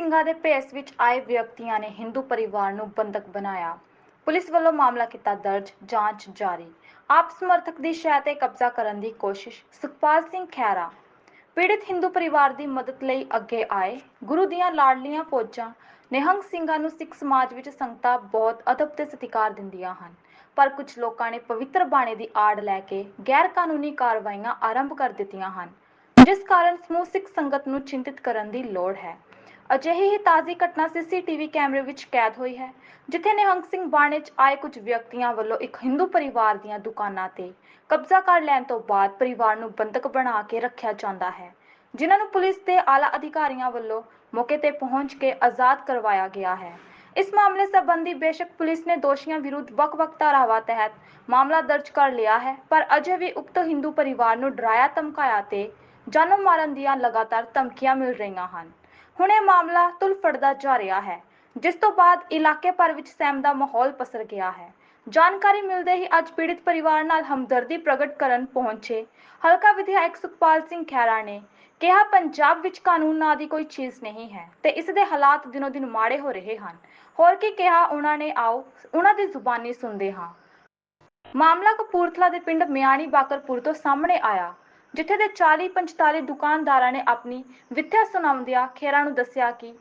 ਸਿੰਘਾਂ ਦੇ ਭੇਸ ਵਿੱਚ ਆਏ ਵਿਅਕਤੀਆਂ ਨੇ ਹਿੰਦੂ ਪਰਿਵਾਰ ਨੂੰ ਬੰਦਕ ਬਣਾਇਆ। ਪੁਲਿਸ ਵੱਲੋਂ ਮਾਮਲਾ ਕੀਤਾ ਦਰਜ, ਜਾਂਚ ਜਾਰੀ। ਆਪ ਸਮਰਥਕ ਦੀ ਸ਼ਹਿ ਤੇ ਕਬਜ਼ਾ ਕਰਨ ਦੀ ਕੋਸ਼ਿਸ਼, ਸੁਖਪਾਲ ਸਿੰਘ ਖਹਿਰਾ। ਪੀੜਿਤ ਹਿੰਦੂ ਪਰਿਵਾਰ ਦੀ ਮਦਦ ਲਈ ਅੱਗੇ ਆਏ। ਗੁਰੂ ਦੀਆਂ ਲਾਡਲੀਆਂ ਫੌਜਾਂ ਨਿਹੰਗ ਸਿੰਘਾਂ ਨੂੰ ਸਿੱਖ ਸਮਾਜ ਵਿੱਚ ਸੰਗਤਾਂ ਬਹੁਤ ਅਦਬ ਤੇ ਸਤਿਕਾਰ ਦਿੰਦੀਆਂ ਹਨ। ਪਰ ਕੁਝ ਲੋਕਾਂ ਨੇ ਪਵਿੱਤਰ ਬਾਣੇ ਦੀ ਆੜ ਲੈ ਕੇ ਗੈਰ ਕਾਨੂੰਨੀ ਕਾਰਵਾਈਆਂ ਆਰੰਭ ਕਰ ਦਿੱਤੀਆਂ ਹਨ, ਜਿਸ ਕਾਰਨ ਸਮੂਹ ਸਿੱਖ ਸੰਗਤ ਨੂੰ ਚਿੰਤਿਤ ਕਰਨ ਦੀ ਲੋੜ ਹੈ। ਅਜਿਹੀ ਹੀ ਤਾਜ਼ੀ ਘਟਨਾ ਸੀਸੀਟੀਵੀ ਕੈਮਰੇ ਵਿੱਚ ਕੈਦ ਹੋਈ ਹੈ, ਜਿੱਥੇ ਨਿਹੰਗ ਸਿੰਘ ਬਾਣੇ 'ਚ ਆਏ ਕੁਝ ਵਿਅਕਤੀਆਂ ਵੱਲੋਂ ਇੱਕ ਹਿੰਦੂ ਪਰਿਵਾਰ ਦੀਆਂ ਦੁਕਾਨਾਂ ਤੇ ਕਬਜ਼ਾ ਕਰ ਲੈਣ ਤੋਂ ਬਾਅਦ ਪਰਿਵਾਰ ਨੂੰ ਬੰਦਕ ਬਣਾ ਕੇ ਰੱਖਿਆ ਜਾਂਦਾ ਹੈ, ਜਿਨ੍ਹਾਂ ਨੂੰ ਪੁਲਿਸ ਦੇ ਆਲਾ ਅਧਿਕਾਰੀਆਂ ਵੱਲੋਂ ਮੌਕੇ ਤੇ ਪਹੁੰਚ ਕੇ ਆਜ਼ਾਦ ਕਰਵਾਇਆ ਗਿਆ ਹੈ। ਇਸ ਮਾਮਲੇ ਸੰਬੰਧੀ ਬੇਸ਼ੱਕ ਪੁਲਿਸ ਨੇ ਦੋਸ਼ੀਆਂ ਵਿਰੁੱਧ ਵੱਖ-ਵੱਖ ਧਾਰਾਵਾਂ ਤਹਿਤ ਮਾਮਲਾ ਦਰਜ ਕਰ ਲਿਆ ਹੈ, ਪਰ ਅਜੇ ਵੀ ਉਕਤ ਹਿੰਦੂ ਪਰਿਵਾਰ ਨੂੰ ਡਰਾਇਆ ਧਮਕਾਇਆ ਤੇ ਜਾਨੋਂ ਮਾਰਨ ਦੀਆਂ ਲਗਾਤਾਰ ਧਮਕੀਆਂ ਮਿਲ ਰਹੀਆਂ ਹਨ। ਹੁਣ ਇਹ ਮਾਮਲਾ ਤੁਲ ਜਾ ਰਿਹਾ ਹੈ, ਜਿਸ ਤੋਂ ਬਾਅਦ ਇਲਾਕੇ ਭਰ ਵਿੱਚ ਸਹਿਮ ਦਾ ਮਾਹੌਲ ਪਸਰ ਗਿਆ ਹੈ। ਜਾਣਕਾਰੀ ਮਿਲਦੇ ਹੀ ਅੱਜ ਪੀੜਿਤ ਪਰਿਵਾਰ ਨਾਲ ਹਮਦਰਦੀ ਪ੍ਰਗਟ ਕਰਨ ਪਹੁੰਚੇ ਹਲਕਾ ਵਿਧਾਇਕ ਸੁਖਪਾਲ ਸਿੰਘ ਖਹਿਰਾ ਨੇ ਕਿਹਾ, ਪੰਜਾਬ ਵਿੱਚ ਕਾਨੂੰਨ ਨਾਂ ਦੀ ਕੋਈ ਚੀਜ਼ ਨਹੀਂ ਹੈ ਤੇ ਇਸ ਦੇ ਹਾਲਾਤ ਦਿਨੋ ਦਿਨ ਮਾੜੇ ਹੋ ਰਹੇ ਹਨ। ਹੋਰ ਕੀ ਕਿਹਾ, ਉਹਨਾਂ ਨੇ ਆਓ, ਉਹਨਾਂ ਦੀ ਜ਼ੁਬਾਨੀ ਸੁਣਦੇ ਹਾਂ। ਮਾਮਲਾ ਕਪੂਰਥਲਾ ਦੇ ਪਿੰਡ ਮਿਆਣੀ ਬਾਕਰਪੁਰ ਤੋਂ ਸਾਹਮਣੇ ਆਇਆ। ਜਿੱਥੇ ਦੇ 40-45 ਦੁਕਾਨਦਾਰਾਂ ਨੇ ਆਪਣੀ ਵਿਥਿਆ ਸੁਣਾਉਂਦਿਆਂ ਖੇਰਾ ਨੂੰ ਦੱਸਿਆ ਕਿ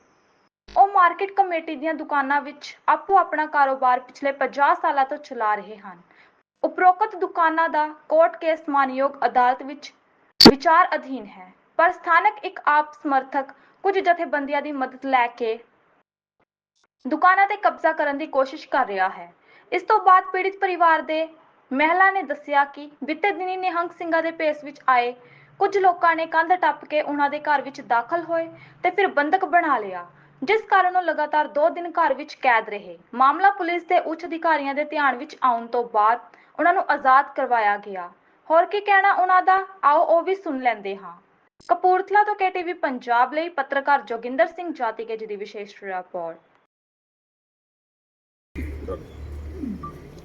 ਉਹ ਮਾਰਕੀਟ ਕਮੇਟੀ ਦੀਆਂ ਦੁਕਾਨਾਂ ਵਿੱਚ ਆਪੋ ਆਪਣਾ ਕਾਰੋਬਾਰ ਪਿਛਲੇ 50 ਸਾਲਾਂ ਤੋਂ ਚਲਾ ਰਹੇ ਹਨ। ਉਪਰੋਕਤ ਦੁਕਾਨਾਂ ਦਾ ਕੋਰਟ ਕੇਸ ਮਾਨਯੋਗ ਅਦਾਲਤ ਵਿੱਚ ਵਿਚਾਰ ਅਧੀਨ ਹੈ, ਪਰ ਸਥਾਨਕ ਇੱਕ ਆਪ ਸਮਰਥਕ ਕੁਝ ਜਥੇਬੰਦੀਆਂ ਦੀ ਮਦਦ ਲੈ ਕੇ ਦੁਕਾਨਾਂ ਤੇ ਕਬਜ਼ਾ ਕਰਨ ਦੀ ਕੋਸ਼ਿਸ਼ ਕਰ ਰਿਹਾ ਹੈ। ਇਸ ਤੋਂ ਬਾਅਦ ਪੀੜਿਤ ਪਰਿਵਾਰ ਦੇ ਮਹਿਲਾ ਨੇ ਦੱਸਿਆ ਕਿ ਬੀਤੇ ਦਿਨੀ ਨਿਹੰਗ ਸਿੰਘਾਂ ਦੇ ਭੇਸ ਵਿੱਚ ਆਏ। ਕੁਝ ਲੋਕਾਂ ਨੇ ਕੰਧ ਟੱਪ ਕੇ ਉਹਨਾਂ ਦੇ ਘਰ ਵਿੱਚ ਦਾਖਲ ਹੋਏ ਤੇ ਫਿਰ ਬੰਦਕ ਬਣਾ ਲਿਆ, ਜਿਸ ਕਾਰਨ ਉਹ ਲਗਾਤਾਰ 2 ਦਿਨ ਘਰ ਵਿੱਚ ਕੈਦ ਰਹੇ। ਮਾਮਲਾ ਪੁਲਿਸ ਦੇ ਉੱਚ ਅਧਿਕਾਰੀਆਂ ਦੇ ਧਿਆਨ ਵਿੱਚ ਆਉਣ ਤੋਂ ਬਾਅਦ ਉਹਨਾਂ ਨੂੰ ਆਜ਼ਾਦ ਕਰਵਾਇਆ ਗਿਆ। ਹੋਰ ਕੀ ਕਹਿਣਾ ਉਹਨਾਂ ਦਾ? ਆਓ ਉਹ ਵੀ ਸੁਣ ਲੈਂਦੇ ਹਾਂ। ਕਪੂਰਥਲਾ ਤੋਂ ਕੇਟੀਵੀ ਪੰਜਾਬ ਲਈ ਪੱਤਰਕਾਰ ਜੋਗਿੰਦਰ ਸਿੰਘ ਜਾਤੀਕੇ ਜੀ ਦੀ ਵਿਸ਼ੇਸ਼ ਰਿਪੋਰਟ।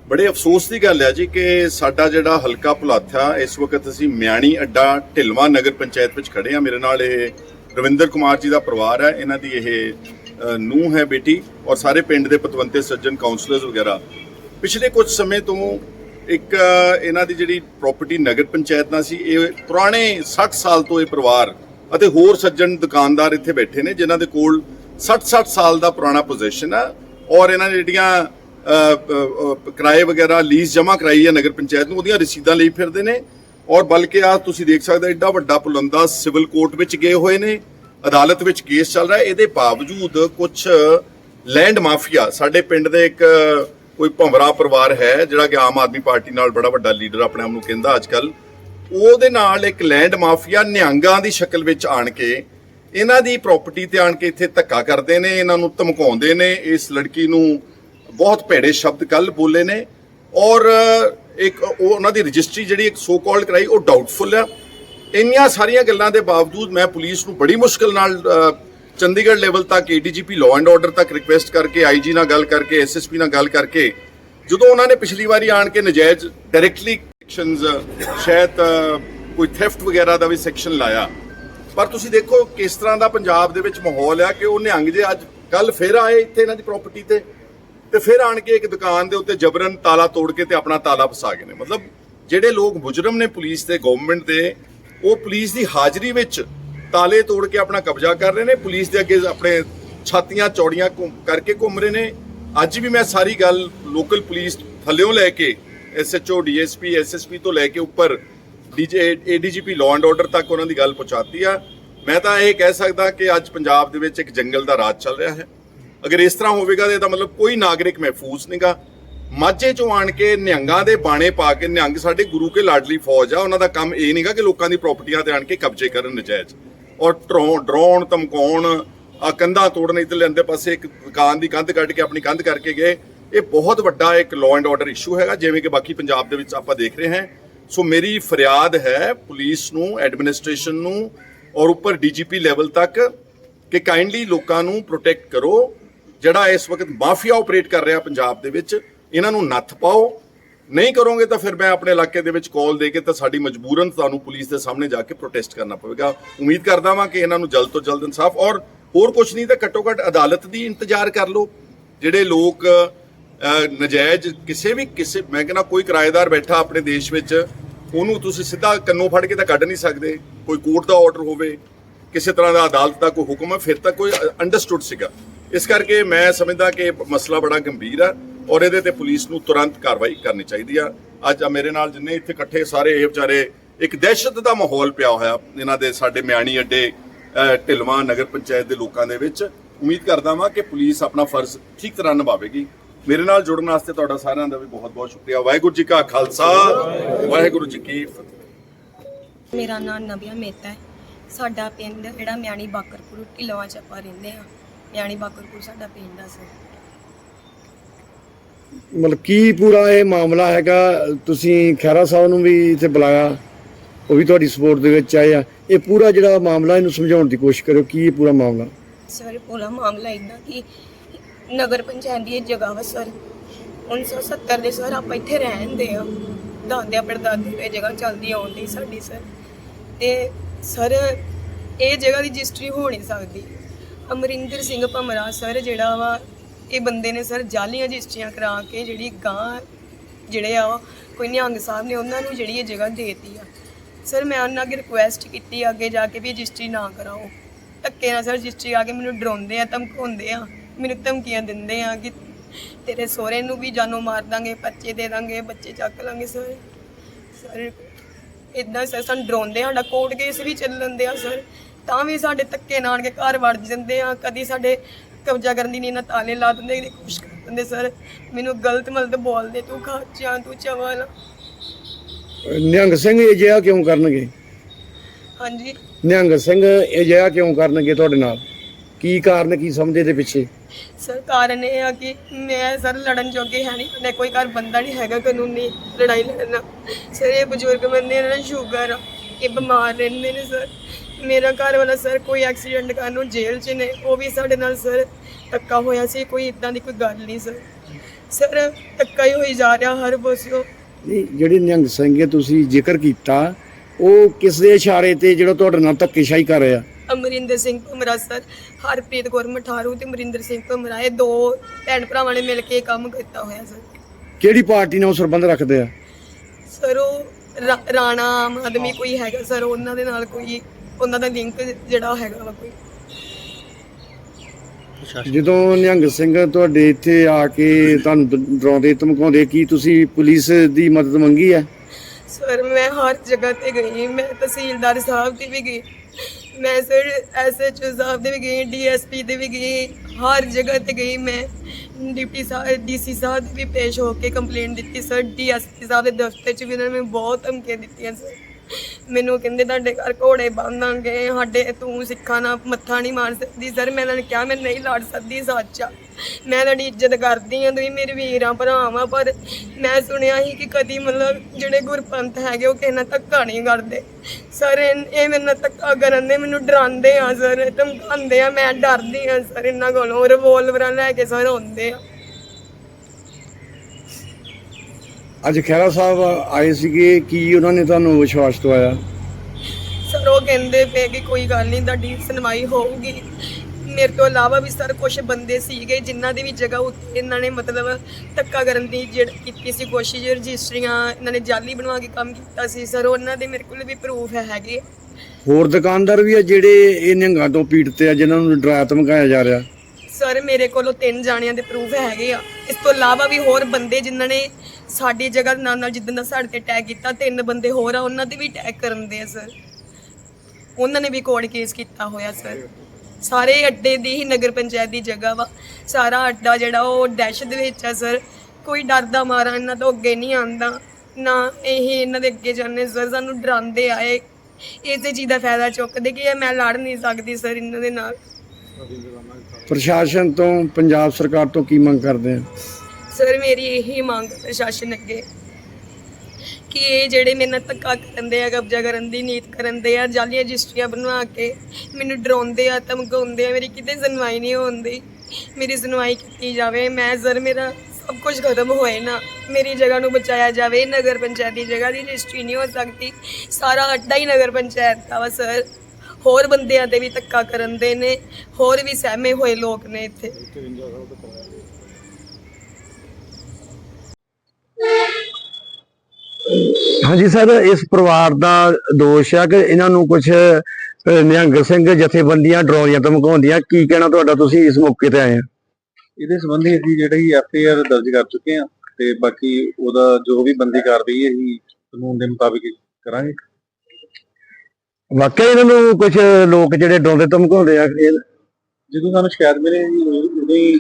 ਬੜੇ ਅਫਸੋਸ ਦੀ ਗੱਲ ਹੈ ਜੀ ਕਿ ਸਾਡਾ ਜਿਹੜਾ ਹਲਕਾ ਭੁਲਾਥਾ, ਇਸ ਵਕਤ ਅਸੀਂ ਮਿਆਣੀ ਅੱਡਾ ਢਿਲਵਾ ਨਗਰ ਪੰਚਾਇਤ ਵਿੱਚ ਖੜੇ ਆ ਮੇਰੇ ਨਾਲ ਇਹ ਰਵਿੰਦਰ ਕੁਮਾਰ ਜੀ ਦਾ ਪਰਿਵਾਰ ਹੈ। ਇਹਨਾਂ ਦੀ ਇਹ ਨੂੰਹ ਹੈ ਬੇਟੀ ਔਰ ਸਾਰੇ ਪਿੰਡ ਦੇ ਪਤਵੰਤੇ, ਸੱਜਣ ਕਾਉਂਸਲਰਸ ਵਗੈਰਾ। ਪਿਛਲੇ ਕੁਝ ਸਮੇਂ ਤੋਂ ਇੱਕ ਇਹਨਾਂ ਦੀ ਜਿਹੜੀ ਪ੍ਰਾਪਰਟੀ ਨਗਰ ਪੰਚਾਇਤ ਨਾਲ ਸੀ, ਇਹ ਪੁਰਾਣੇ 60 ਸਾਲ ਤੋਂ ਇਹ ਪਰਿਵਾਰ ਅਤੇ ਹੋਰ ਸੱਜਣ ਦੁਕਾਨਦਾਰ ਇੱਥੇ ਬੈਠੇ ਨੇ, ਜਿਨ੍ਹਾਂ ਦੇ ਕੋਲ 60-60 ਸਾਲ ਦਾ ਪੁਰਾਣਾ ਪੋਜੀਸ਼ਨ ਆ ਔਰ ਇਹਨਾਂ ਨੇ ਜਿਹੜੀਆਂ ਕਿਰਾਏ ਵਗੈਰਾ ਲੀਜ਼ ਜਮ੍ਹਾਂ ਕਰਾਈ ਹੈ ਨਗਰ ਪੰਚਾਇਤ ਨੂੰ, ਉਹਦੀਆਂ ਰਸੀਦਾਂ ਲਈ ਫਿਰਦੇ ਨੇ। ਔਰ ਬਲਕਿ ਆ ਤੁਸੀਂ ਦੇਖ ਸਕਦੇ ਹੋ ਐਡਾ ਵੱਡਾ ਪੁਲੰਦਾ ਸਿਵਲ ਕੋਰਟ ਵਿੱਚ ਗਏ ਹੋਏ ਨੇ, ਅਦਾਲਤ ਵਿੱਚ ਕੇਸ ਚੱਲ ਰਿਹਾ ਇਹਦੇ ਬਾਵਜੂਦ ਕੁਝ ਲੈਂਡ ਮਾਫੀਆ, ਸਾਡੇ ਪਿੰਡ ਦੇ ਇੱਕ ਕੋਈ ਭੰਵਰਾ ਪਰਿਵਾਰ ਹੈ, ਜਿਹੜਾ ਕਿ ਆਮ ਆਦਮੀ ਪਾਰਟੀ ਨਾਲ ਬੜਾ ਵੱਡਾ ਲੀਡਰ ਆਪਣੇ ਆਪ ਨੂੰ ਕਹਿੰਦਾ ਅੱਜ ਕੱਲ ਉਹਦੇ ਨਾਲ ਇੱਕ ਲੈਂਡ ਮਾਫੀਆ ਨਿਹੰਗਾਂ ਦੀ ਸ਼ਕਲ ਵਿੱਚ ਆਣ ਕੇ, ਇਹਨਾਂ ਦੀ ਪ੍ਰਾਪਰਟੀ ਤੇ ਆਣ ਕੇ ਇੱਥੇ ਧੱਕਾ ਕਰਦੇ ਨੇ, ਇਹਨਾਂ ਨੂੰ ਧਮਕਾਉਂਦੇ ਨੇ, ਇਸ ਲੜਕੀ ਨੂੰ ਬਹੁਤ ਭੈੜੇ ਸ਼ਬਦ ਕੱਲ ਬੋਲੇ ਨੇ ਔਰ ਇੱਕ ਉਹ ਉਹਨਾਂ ਦੀ ਰਜਿਸਟਰੀ ਜਿਹੜੀ ਇੱਕ ਸੋ ਕਾਲਡ ਕਰਾਈ, ਉਹ ਡਾਊਟਫੁਲ ਆ। ਇੰਨੀਆਂ ਸਾਰੀਆਂ ਗੱਲਾਂ ਦੇ ਬਾਵਜੂਦ ਮੈਂ ਪੁਲਿਸ ਨੂੰ ਬੜੀ ਮੁਸ਼ਕਲ ਨਾਲ ਚੰਡੀਗੜ੍ਹ ਲੈਵਲ ਤੱਕ ਏਡੀਜੀਪੀ ਲਾਅ ਐਂਡ ਆਰਡਰ ਤੱਕ ਰਿਕੁਐਸਟ ਕਰਕੇ ਆਈਜੀ ਨਾਲ ਗੱਲ ਕਰਕੇ ਐਸਐਸਪੀ ਨਾਲ ਗੱਲ ਕਰਕੇ, ਜਦੋਂ ਉਹਨਾਂ ਨੇ ਪਿਛਲੀ ਵਾਰੀ ਆਣ ਕੇ ਨਜਾਇਜ਼ ਡਾਇਰੈਕਟਲੀ ਸੈਕਸ਼ਨਸ ਸ਼ਾਇਦ ਕੋਈ ਥੈਫਟ ਵਗੈਰਾ ਦਾ ਵੀ ਸੈਕਸ਼ਨ ਲਾਇਆ। ਪਰ ਤੁਸੀਂ ਦੇਖੋ ਕਿਸ ਤਰ੍ਹਾਂ ਦਾ ਪੰਜਾਬ ਦੇ ਵਿੱਚ ਮਾਹੌਲ ਆ ਕਿ ਉਹ ਨਿਹੰਗ ਜੇ ਅੱਜ ਕੱਲ ਫਿਰ ਆਏ ਇੱਥੇ ਇਹਨਾਂ ਦੀ ਪ੍ਰਾਪਰਟੀ ਤੇ। ਤੇ ਫਿਰ ਆਣ ਕੇ ਇੱਕ ਦੁਕਾਨ ਦੇ ਉੱਤੇ ਜਬਰਨ ਤਾਲਾ ਤੋੜ ਕੇ ਤੇ ਆਪਣਾ ਤਾਲਾ ਫਸਾ ਗਏ ਨੇ। ਮਤਲਬ ਜਿਹੜੇ ਲੋਕ ਮੁਜਰਮ ਨੇ ਪੁਲਿਸ ਤੇ ਗਵਰਨਮੈਂਟ ਦੇ, ਉਹ ਪੁਲਿਸ ਦੀ ਹਾਜ਼ਰੀ ਵਿੱਚ ਤਾਲੇ ਤੋੜ ਕੇ ਆਪਣਾ ਕਬਜ਼ਾ ਕਰ ਰਹੇ ਨੇ। ਪੁਲਿਸ ਦੇ ਅੱਗੇ ਆਪਣੇ ਛਾਤੀਆਂ, ਚੌੜੀਆਂ ਘੁੰਮ- ਕਰਕੇ ਘੁੰਮ ਰਹੇ ਨੇ। ਅੱਜ ਵੀ ਮੈਂ ਸਾਰੀ ਗੱਲ ਲੋਕਲ ਪੁਲਿਸ ਥੱਲਿਓਂ ਲੈ ਕੇ ਐਸਐਚਓ ਡੀਐਸਪੀ ਐਸਐਸਪੀ ਤੋਂ ਲੈ ਕੇ ਉੱਪਰ DIG ADGP law and order ਤੱਕ ਉਹਨਾਂ ਦੀ ਗੱਲ ਪਹੁੰਚਾਤੀ ਆ। ਮੈਂ ਤਾਂ ਇਹ ਕਹਿ ਸਕਦਾ ਕਿ ਅੱਜ ਪੰਜਾਬ ਦੇ ਵਿੱਚ ਇੱਕ ਜੰਗਲ ਦਾ ਰਾਜ ਚੱਲ ਰਿਹਾ ਹੈ। ਅਗਰ ਇਸ ਤਰ੍ਹਾਂ ਹੋਵੇਗਾ ਤਾਂ ਇਹਦਾ ਮਤਲਬ ਕੋਈ ਨਾਗਰਿਕ ਮਹਿਫੂਜ਼ ਨਹੀਂਗਾ। ਮਾਝੇ ਚੋਂ ਆਣ ਕੇ ਨਿਹੰਗਾਂ ਦੇ ਬਾਣੇ ਪਾ ਕੇ ਨਿਹੰਗ ਸਾਡੇ ਗੁਰੂ ਕੇ ਲਾਡਲੀ ਫੌਜ ਆ, ਉਹਨਾਂ ਦਾ ਕੰਮ ਇਹ ਨਹੀਂਗਾ ਕਿ ਲੋਕਾਂ ਦੀ ਪ੍ਰਾਪਰਟੀਆਂ ਤੇ ਆਣ ਕੇ ਕਬਜ਼ੇ ਕਰਨ ਨਜਾਇਜ਼। ਔਰ ਡਰਾਉਣ ਡਰਾਉਣ ਧਮਕਾਉਣ ਆ ਕੰਧਾਂ ਤੋੜਨ ਇੱਧਰ ਅੰਦਰ ਪਾਸੇ ਇੱਕ ਦੁਕਾਨ ਦੀ ਕੰਧ ਕੱਢ ਕੇ ਆਪਣੀ ਕੰਧ ਕਰਕੇ ਗਏ। ਇਹ ਬਹੁਤ ਵੱਡਾ ਇੱਕ ਲਾਅ ਐਂਡ ਆਰਡਰ ਇਸ਼ੂ ਹੈਗਾ, ਜਿਵੇਂ ਕਿ ਬਾਕੀ ਪੰਜਾਬ ਦੇ ਵਿੱਚ ਆਪਾਂ ਦੇਖ ਰਹੇ ਹਾਂ। ਸੋ ਮੇਰੀ ਫਰਿਆਦ ਹੈ ਪੁਲਿਸ ਨੂੰ ਐਡਮਿਨਿਸਟ੍ਰੇਸ਼ਨ ਨੂੰ ਔਰ ਉੱਪਰ ਡੀਜੀਪੀ ਲੈਵਲ ਤੱਕ ਕਿ ਕਾਈਂਡਲੀ ਲੋਕਾਂ ਨੂੰ ਪ੍ਰੋਟੈਕਟ ਕਰੋ। ਜਿਹੜਾ ਇਸ ਵਕਤ ਮਾਫੀਆ ਆਪਰੇਟ ਕਰ ਰਿਹਾ ਪੰਜਾਬ ਦੇ ਵਿੱਚ ਇਹਨਾਂ ਨੂੰ ਨੱਥ ਪਾਓ। ਨਹੀਂ ਕਰੋਗੇ ਤਾਂ ਫਿਰ ਮੈਂ ਆਪਣੇ ਇਲਾਕੇ ਦੇ ਵਿੱਚ ਕਾਲ ਦੇ ਕੇ ਤਾਂ ਸਾਡੀ ਮਜਬੂਰਨ ਤੁਹਾਨੂੰ ਪੁਲਿਸ ਦੇ ਸਾਹਮਣੇ ਜਾ ਕੇ ਪ੍ਰੋਟੈਸਟ ਕਰਨਾ ਪਵੇਗਾ। ਉਮੀਦ ਕਰਦਾ ਵਾਂ ਕਿ ਇਹਨਾਂ ਨੂੰ ਜਲਦ ਤੋਂ ਜਲਦ ਇਨਸਾਫ ਔਰ ਹੋਰ ਕੁਝ ਨਹੀਂ ਤਾਂ ਘੱਟੋ ਘੱਟ ਅਦਾਲਤ ਦੀ ਇੰਤਜ਼ਾਰ ਕਰ ਲਓ। ਜਿਹੜੇ ਲੋਕ ਅਹ, ਨਜਾਇਜ਼ ਕਿਸੇ ਵੀ ਕਿਸੇ ਮੈਂ ਕਹਿੰਦਾ ਕੋਈ ਕਿਰਾਏਦਾਰ ਬੈਠਾ ਆਪਣੇ ਦੇਸ਼ ਵਿੱਚ ਉਹਨੂੰ ਤੁਸੀਂ ਸਿੱਧਾ ਕੰਨੋਂ ਫੜ ਕੇ ਤਾਂ ਕੱਢ ਨਹੀਂ ਸਕਦੇ। ਕੋਈ ਕੋਰਟ ਦਾ ਆਰਡਰ ਹੋਵੇ ਕਿਸੇ ਤਰ੍ਹਾਂ ਦਾ ਅਦਾਲਤ ਦਾ ਕੋਈ ਹੁਕਮ ਹੈ ਫਿਰ ਤਾਂ ਕੋਈ ਅੰਡਰਸਟੂਡ ਸੀਗਾ। ਇਸ ਕਰਕੇ ਮੈਂ ਸਮਝਦਾ ਕਿ ਮਸਲਾ ਬੜਾ ਗੰਭੀਰ ਆ ਔਰ ਇਹਦੇ ਤੇ ਪੁਲਿਸ ਨੂੰ ਤੁਰੰਤ ਕਾਰਵਾਈ ਕਰਨੀ ਚਾਹੀਦੀ ਆ। ਅੱਜ ਮੇਰੇ ਨਾਲ ਜਿੰਨੇ ਇੱਥੇ ਇਕੱਠੇ ਸਾਰੇ ਇਹ ਵਿਚਾਰੇ ਇੱਕ ਦਹਿਸ਼ਤ ਦਾ ਮਾਹੌਲ ਪਿਆ ਹੋਇਆ ਇਹਨਾਂ ਦੇ ਸਾਡੇ ਮਿਆਣੀ ਅੱਡੇ ਅਹ, ਨਗਰ ਪੰਚਾਇਤ ਦੇ ਲੋਕਾਂ ਦੇ ਵਿੱਚ। ਉਮੀਦ ਕਰਦਾ ਹਾਂ ਕਿ ਪੁਲਿਸ ਆਪਣਾ ਫਰਜ਼ ਠੀਕ ਤਰ੍ਹਾਂ ਨਿਭਾਵੇਗੀ। ਮੇਰੇ ਨਾਲ ਜੁੜਨ ਵਾਸਤੇ ਤੁਹਾਡਾ ਸਾਰਿਆਂ ਦਾ ਵੀ ਬਹੁਤ ਬਹੁਤ ਸ਼ੁਕਰੀਆ। ਵਾਹਿਗੁਰੂ ਜੀ ਕਾ ਖਾਲਸਾ ਵਾਹਿਗੁਰੂ ਜੀ ਕੀ ਫਤਿਹ। ਮੇਰਾ ਨਾਮ ਨਵੀਆ ਮਹਿਤਾ ਹੈ। ਸਾਡਾ ਪਿੰਡ ਜਿਹੜਾ ਮਿਆਣੀ ਬਾਕਰਪੁਰ ਢਿਲਵਾਂ ਚ ਰਹਿੰਦੇ ਆ ਮਿਆਣੀ ਬਾਕਰਪੁਰ ਸਾਡਾ ਪਿੰਡ ਆ ਸਰ। ਮਤਲਬ ਕੀ ਪੂਰਾ ਇਹ ਮਾਮਲਾ ਹੈਗਾ? ਤੁਸੀਂ ਖੈਰਾ ਸਾਹਿਬ ਨੂੰ ਵੀ ਇੱਥੇ ਬੁਲਾਇਆ ਉਹ ਵੀ ਤੁਹਾਡੀ ਸਪੋਰਟ ਦੇ ਵਿੱਚ ਆਏ ਆ। ਇਹ ਪੂਰਾ ਜਿਹੜਾ ਮਾਮਲਾ ਇਹਨੂੰ ਸਮਝਾਉਣ ਦੀ ਕੋਸ਼ਿਸ਼ ਕਰਿਓ ਕੀ ਇਹ ਪੂਰਾ ਮਾਮਲਾ? ਸਰ ਪੂਰਾ ਮਾਮਲਾ ਇਦਾਂ ਕਿ ਨਗਰ ਪੰਚਾਇਤ ਦੀ ਇਹ ਜਗ੍ਹਾ ਵਾ ਸਰ। 1970 ਦੇ ਸਰ ਆਪਾਂ ਇੱਥੇ ਰਹਿੰਦੇ ਆ। ਦਾਦਿਆਂ ਪੜਦਾਦੇ ਤੋਂ ਇਹ ਜਗ੍ਹਾ ਚੱਲਦੀ ਆਉਂਦੀ ਸਾਡੀ ਸਰ। ਤੇ ਸਰ ਇਹ ਜਗ੍ਹਾ ਦੀ ਰਜਿਸਟਰੀ ਹੋ ਨਹੀਂ ਸਕਦੀ। ਅਮਰਿੰਦਰ ਸਿੰਘ ਭਮਰਾ ਸਰ ਜਿਹੜਾ ਵਾ ਇਹ ਬੰਦੇ ਨੇ ਸਰ ਜਾਲੀਆਂ ਰਜਿਸਟਰੀਆਂ ਕਰਾ ਕੇ ਜਿਹੜੀ ਗਾਂ ਜਿਹੜੇ ਆ ਕੋਈ ਨਿਹੰਗ ਸਾਹਿਬ ਨੇ ਉਹਨਾਂ ਨੂੰ ਜਿਹੜੀ ਇਹ ਜਗ੍ਹਾ ਦੇਤੀ ਆ। ਸਰ ਮੈਂ ਉਹਨਾਂ ਅੱਗੇ ਰਿਕੁਐਸਟ ਕੀਤੀ ਅੱਗੇ ਜਾ ਕੇ ਵੀ ਰਜਿਸਟਰੀ ਨਾ ਕਰਾਓ। ਧੱਕੇ ਨਾਲ ਸਰ ਰਜਿਸਟਰੀ ਆ ਕੇ ਮੈਨੂੰ ਡਰਾਉਂਦੇ ਆ ਧਮਕਾਉਂਦੇ ਆ ਮੈਨੂੰ ਧਮਕੀਆਂ ਦਿੰਦੇ ਆ ਕਿ ਤੇਰੇ ਸਹੁਰੇ ਨੂੰ ਵੀ ਜਾਨੋਂ ਮਾਰ ਦਾਂਗੇ ਬੱਚੇ ਦੇ ਦਾਂਗੇ ਬੱਚੇ ਚੱਕ ਲਾਂਗੇ ਸਰ। ਸਰ ਇਦਾਂ ਸਰ ਸਾਨੂੰ ਡਰਾਉਂਦੇ ਆ, ਸਾਡਾ ਕੋਰਟ ਕੇਸ ਵੀ ਚੱਲਣ ਆ ਸਰ। ਤਾਂ ਵੀ ਸਾਡੇ ਧੱਕੇ ਨਾਲ ਕੇ ਘਰ ਵੜ ਜਾਂਦੇ ਆ ਕਦੀ ਸਾਡੇ ਕਬਜ਼ਾ ਕਰਨ ਦੀ ਨੀ ਨਾ ਤਾਲੇ ਲਾ ਦਿੰਦੇ ਕਦੀ ਕੁਛ ਕਰ ਦਿੰਦੇ ਸਰ ਮੈਨੂੰ ਗਲਤ ਮਲਤ ਬੋਲਦੇ ਤੂੰ ਖਾਚਾ ਤੂੰ ਚਵਲ ਨਿਹੰਗ ਸਿੰਘ ਇਹ ਜਿਹਾ ਕਿਉਂ ਕਰਨਗੇ? ਹਾਂਜੀ। ਨਿਹੰਗ ਸਿੰਘ ਇਹ ਜਿਹਾ ਕਿਉਂ ਕਰਨਗੇ ਤੁਹਾਡੇ ਨਾਲ? ਕੀ ਕਾਰਨ ਕੀ ਸਮਝਦੇ ਦੇ ਪਿੱਛੇ? ਸਰ ਕਾਰਨ ਇਹ ਆ ਕਿ ਮੈਂ ਸਰ ਲੜਨ ਜੋਗੇ ਹੈ ਨਹੀਂ ਸਾਡੇ ਕੋਈ ਘਰ ਬੰਦਾ ਨਹੀਂ ਹੈਗਾ ਕਾਨੂੰਨੀ ਲੜਾਈ ਲੜਨਾ। ਸਰ ਇਹ ਬਜ਼ੁਰਗ ਬੰਦੇ ਨੇ ਸ਼ੂਗਰ ਇਹ ਬਿਮਾਰ ਰਹਿੰਦੇ ਨੇ ਸਰ। ਮੇਰਾ ਘਰ ਵਾਲਾ ਸਰ ਕੋਈ ਐਕਸੀਡੈਂਟ ਕਾਰਨ ਨੂੰ ਜੇਲ੍ਹ 'ਚ ਨੇ ਉਹ ਵੀ ਸਾਡੇ ਨਾਲ ਸਰ ਧੱਕਾ ਹੋਇਆ ਸੀ ਕੋਈ ਇਦਾਂ ਦੀ ਕੋਈ ਗੱਲ ਨਹੀਂ ਸਰ। ਸਰ ਧੱਕਾ ਹੀ ਹੋਈ ਜਾ ਰਿਹਾ ਹਰ ਪਾਸਿਓਂ ਨਹੀਂ ਜਿਹੜੀ ਨਿਹੰਗ ਸਿੰਘ ਹੈ ਤੁਸੀਂ ਜ਼ਿਕਰ ਕੀਤਾ ਉਹ ਕਿਸ ਦੇ ਇਸ਼ਾਰੇ ਤੇ ਜਿਹੜਾ ਤੁਹਾਡੇ ਨਾਲ ਧੱਕੇਸ਼ਾਹੀ ਕਰ ਰਿਹਾ? ਅਮਰਿੰਦਰ ਸਿੰਘ ਭਮਰਾ ਸਰ ਹਰਪ੍ਰੀਤ ਕੌਰ ਮਠਾਰੂ ਤੇ ਅਮਰਿੰਦਰ ਸਿੰਘ ਭਮਰਾ ਇਹ ਦੋ ਭੈਣ ਭਰਾਵਾਂ ਨੇ ਮਿਲ ਕੇ ਕੰਮ ਕੀਤਾ ਹੋਇਆ ਸਰ। ਕਿਹੜੀ ਪਾਰਟੀ ਨਾਲ ਉਹ ਸੰਬੰਧ ਰੱਖਦੇ ਆ? ਸਰ ਉਹ ਰਾ- ਰਾਣਾ ਆਮ ਆਦਮੀ ਕੋਈ ਹੈਗਾ ਸਰ ਉਹਨਾਂ ਦੇ ਨਾਲ ਕੋਈ ਉਹਨਾਂ ਦਾ ਲਿੰਕ ਜਿਹੜਾ ਹੈਗਾ ਵਾ ਕੋਈ। ਜਦੋਂ ਨਿਹੰਗ ਸਿੰਘ ਤੁਹਾਡੇ ਇੱਥੇ ਆ ਕੇ ਤੁਹਾਨੂੰ ਡ- ਡਰਾਉਂਦੇ ਧਮਕਾਉਂਦੇ ਕੀ ਤੁਸੀਂ ਪੁਲਿਸ ਦੀ ਮਦਦ ਮੰਗੀ ਹੈ? ਸਰ ਮੈਂ ਹਰ ਜਗ੍ਹਾ ਤੇ ਗਈ। ਮੈਂ ਤਹਿਸੀਲਦਾਰ ਸਾਹਿਬ ਦੀ ਵੀ ਗਈ। ਮੈਂ ਸਰ ਐਸਐਚਓ ਸਾਹਿਬ ਦੇ ਵੀ ਗਈ ਡੀਐਸਪੀ ਦੇ ਵੀ ਗਈ। ਹਰ ਜਗ੍ਹਾ ਤੇ ਗਈ ਮੈਂ। ਡਿਪਟੀ ਸਾਹਿਬ ਡੀਸੀ ਸਾਹਿਬ ਦੀ ਵੀ ਪੇਸ਼ ਹੋ ਕੇ ਕੰਪਲੇਂਟ ਦਿੱਤੀ। ਸਰ ਡੀਐਸਪੀ ਸਾਹਿਬ ਦੇ ਦਫ਼ਤਰ 'ਚ ਵੀ ਉਹਨਾਂ ਨੇ ਮੈਨੂੰ ਬਹੁਤ ਧਮਕੀਆਂ ਦਿੱਤੀਆਂ ਸਰ। ਮੈਨੂੰ ਕਹਿੰਦੇ ਤੁਹਾਡੇ ਘਰ ਘੋੜੇ ਬੰਨਾਂਗੇ ਸਾਡੇ ਤੂੰ ਸਿੱਖਾਂ ਨਾਲ ਮੱਥਾ ਨਹੀਂ ਮਾਰ ਸਕਦੀ। ਸਰ ਮੈਂ ਇਹਨਾਂ ਨੇ ਕਿਹਾ, ਮੈਂ ਨਹੀਂ ਲੜ ਸਕਦੀ, ਸੱਚ ਮੈਂ ਤੁਹਾਡੀ ਇੱਜ਼ਤ ਕਰਦੀ ਹਾਂ, ਤੁਸੀਂ ਮੇਰੇ ਵੀਰਾਂ, ਭਰਾਵਾਂ, ਪਰ ਮੈਂ ਸੁਣਿਆ ਸੀ ਕਿ ਕਦੀ ਮਤਲਬ ਜਿਹੜੇ ਗੁਰਪੰਥ ਹੈਗੇ, ਉਹ ਕਿਸੇ ਨਾਲ ਧੱਕਾ ਨਹੀਂ ਕਰਦੇ। ਸਰ ਇਹ ਇਹ ਮੇਰੇ ਨਾਲ ਧੱਕਾ ਕਰਨ ਦੇ ਮੈਨੂੰ ਡਰਾਉਂਦੇ ਆ ਸਰ ਧਮਕਾਉਂਦੇ ਆ, ਮੈਂ ਡਰਦੀ ਆ ਸਰ ਇਹਨਾਂ ਕੋਲੋਂ। ਰਿਵੋਲਵਰਾਂ ਲੈ ਕੇ ਸਰ ਆਉਂਦੇ ਆ। ਅੱਜ ਖੈਰਾ ਸਾਹਿਬ ਆਏ ਸੀਗੇ ਕੀ ਉਹਨਾਂ ਨੇ ਤੁਹਾਨੂੰ ਵਿਸ਼ਵਾਸ ਦਵਾਇਆ? ਸਰ ਉਹ ਕਹਿੰਦੇ ਪਏ ਕਿ ਕੋਈ ਗੱਲ ਨਹੀਂ ਤੁਹਾਡੀ ਸੁਣਵਾਈ ਹੋਊਗੀ। ਮੇਰੇ ਤੋਂ ਇਲਾਵਾ ਵੀ ਸਰ ਕੁਝ ਬੰਦੇ ਸੀਗੇ ਜਿਨ੍ਹਾਂ ਦੀ ਵੀ ਜਗ੍ਹਾ ਉੱਤੇ ਇਹਨਾਂ ਨੇ ਮਤਲਬ ਧੱਕਾ ਕਰਨ ਦੀ ਜਿਹੜੀ ਕੀਤੀ ਸੀ ਕੋਸ਼ਿਸ਼ ਰਜਿਸਟਰੀਆਂ ਇਹਨਾਂ ਨੇ ਜਾਲੀ ਬਣਵਾ ਕੇ ਕੰਮ ਕੀਤਾ ਸੀ। ਸਰ ਉਹਨਾਂ ਦੇ ਮੇਰੇ ਕੋਲ ਵੀ ਪ੍ਰੂਫ ਹੈਗੇ। ਹੋਰ ਦੁਕਾਨਦਾਰ ਵੀ ਆ ਜਿਹੜੇ ਇਹ ਨਿਹੰਗਾਂ ਤੋਂ ਪੀੜਤ ਆ ਜਿਨ੍ਹਾਂ ਨੂੰ ਡਰਾਇਆ ਧਮਕਾਇਆ ਜਾ ਰਿਹਾ? ਸਰ ਮੇਰੇ ਕੋਲੋਂ ਤਿੰਨ ਜਾਣਿਆਂ ਦੇ ਪ੍ਰੂਫ ਹੈਗੇ ਆ। ਇਸ ਤੋਂ ਇਲਾਵਾ ਵੀ ਹੋਰ ਬੰਦੇ ਜਿਨ੍ਹਾਂ ਨੇ ਸਾਡੀ ਜਗ੍ਹਾ ਦੇ ਨਾਲ ਨਾਲ ਜਿੱਦਾਂ ਦਾ ਸਾਡੇ ਤੇ ਅਟੈਕ ਕੀਤਾ, ਤਿੰਨ ਬੰਦੇ ਹੋਰ ਆ, ਉਹਨਾਂ 'ਤੇ ਵੀ ਅਟੈਕ ਕਰਨ ਦੇ ਆ ਸਰ ਉਹਨਾਂ ਨੇ ਵੀ ਕੋਰਟ ਕੇਸ ਕੀਤਾ ਹੋਇਆ ਸਰ ਸਾਰੇ ਅੱਡੇ ਦੀ ਹੀ ਨਗਰ ਪੰਚਾਇਤ ਦੀ ਜਗ੍ਹਾ ਵਾ। ਸਾਰਾ ਅੱਡਾ ਜਿਹੜਾ ਉਹ ਡੈਸ਼ ਦੇ ਵਿੱਚ ਆ ਸਰ ਕੋਈ ਡਰਦਾ ਮਾਰਾ ਇਹਨਾਂ ਤੋਂ ਅੱਗੇ ਨਹੀਂ ਆਂਦਾ ਨਾ ਇਹ ਇਹਨਾਂ ਦੇ ਅੱਗੇ ਜਾਂਦੇ ਸਰ ਸਾਨੂੰ ਡਰਾਉਂਦੇ ਆਏ ਇਸੇ ਚੀਜ਼ ਦਾ ਫਾਇਦਾ ਚੁੱਕਦੇ ਕਿ ਇਹ ਮੈਂ ਲੜ ਨਹੀਂ ਸਕਦੀ ਸਰ ਇਹਨਾਂ ਦੇ ਨਾਲ। ਪ੍ਰਸ਼ਾਸਨ ਤੋਂ, ਪੰਜਾਬ ਸਰਕਾਰ ਤੋਂ ਕੀ ਮੰਗ ਕਰਦੇ ਆ? ਸਰ, ਮੇਰੀ ਇਹੀ ਮੰਗ ਪ੍ਰਸ਼ਾਸਨ ਅੱਗੇ ਕਿ ਇਹ ਜਿਹੜੇ ਮੇਰੇ ਨਾਲ ਧੱਕਾ ਕਰਨ ਦੇ ਆ, ਕਬਜ਼ਾ ਕਰਨ ਦੀ, ਨੀਤ ਕਰਨ ਦੇ ਆ, ਜਾਲੀਆਂ ਰਜਿਸਟਰੀਆਂ ਬਣਵਾ ਕੇ ਮੈਨੂੰ ਡਰਾਉਂਦੇ ਆ, ਧਮਕਾਉਂਦੇ ਆ, ਮੇਰੀ ਕਿਤੇ ਸੁਣਵਾਈ ਨਹੀਂ ਹੁੰਦੀ ਮੇਰੀ ਸੁਣਵਾਈ ਕੀਤੀ ਜਾਵੇ। ਮੈਂ ਸਰ, ਮੇਰਾ ਸਭ ਕੁਝ ਖਤਮ ਹੋਏ ਨਾ, ਮੇਰੀ ਜਗ੍ਹਾ ਨੂੰ ਬਚਾਇਆ ਜਾਵੇ, ਨਗਰ ਪੰਚਾਇਤ ਦੀ ਜਗ੍ਹਾ ਦੀ ਰਜਿਸਟਰੀ ਨਹੀਂ ਹੋ ਸਕਦੀ, ਸਾਰਾ ਅੱਡਾ ਹੀ ਨਗਰ ਪੰਚਾਇਤ ਦਾ ਵਾ ਸਰ। ਹੋਰ ਬੰਦਿਆਂ ਦੇ ਵੀ ਧੱਕਾ ਕਰਨ ਦੇ ਨੇ, ਹੋਰ ਵੀ ਸਹਿਮੇ ਹੋਏ ਲੋਕ ਨੇ ਇੱਥੇ। ਹਾਂਜੀ ਸਰ ਇਸ ਪਰਿਵਾਰ ਦਾ ਦੋਸ਼ ਹੈ ਕਿ ਇਹਨਾਂ ਨੂੰ ਕੁਝ ਨਿਹੰਗ ਸਿੰਘ ਜਥੇਬੰਦੀਆਂ ਡਰਾਉਂਦੀਆਂ ਧਮਕਾਉਂਦੀਆਂ। ਕੀ ਕਹਿਣਾ ਤੁਹਾਡਾ? ਤੁਸੀਂ ਇਸ ਮੌਕੇ ਤੇ ਆਏ ਆ। ਇਹਦੇ ਸੰਬੰਧੀ ਅਸੀਂ ਜਿਹੜੀ ਐਫ ਆਈ ਆਰ ਦਰਜ ਕਰ ਚੁੱਕੇ ਹਾਂ ਤੇ ਬਾਕੀ ਉਹਦਾ ਜੋ ਵੀ ਬੰਦੀ ਕਾਰਵਾਈ ਹੈ ਅਸੀਂ ਕਾਨੂੰਨ ਦੇ ਮੁਤਾਬਿਕ ਕਰਾਂਗੇ। ਵਾਕਿਆ ਇਹਨਾਂ ਨੂੰ ਕੁਝ ਲੋਕ ਜਿਹੜੇ ਡਰਾਉਂਦੇ ਧਮਕਾਉਂਦੇ ਆ? ਜਦੋਂ ਸਾਨੂੰ ਸ਼ਿਕਾਇਤ ਮਿਲੇ ਜੀ ਉਦੋਂ ਹੀ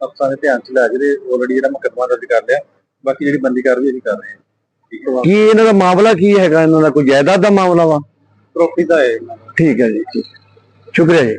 ਅਫਸਰਾਂ ਦੇ ਧਿਆਨ ਚ ਲੈ ਜਿਹੜੇ ਆਲਰੇਡੀ ਜਿਹੜਾ ਮੁਕੱਦਮਾ ਦਰਜ ਕਰ ਲਿਆ ਬਾਕੀ ਜਿਹੜੀ ਬੰਦੀ ਕਾਰਵਾਈ ਅਸੀਂ ਕਰ ਰਹੇ ਹਾਂ। ਠੀਕ ਹੈ? ਕੀ ਇਹਨਾਂ ਦਾ ਮਾਮਲਾ ਕੀ ਹੈਗਾ? ਇਹਨਾਂ ਦਾ ਕੋਈ ਜਾਇਦਾਦ ਦਾ ਮਾਮਲਾ ਵਾ? ਪ੍ਰੋਪਰਟੀ ਦਾ ਹੈ ਇਹਨਾਂ ਦਾ। ਠੀਕ ਹੈ ਜੀ ਠੀਕ। ਸ਼ੁਕਰੀਆ ਜੀ।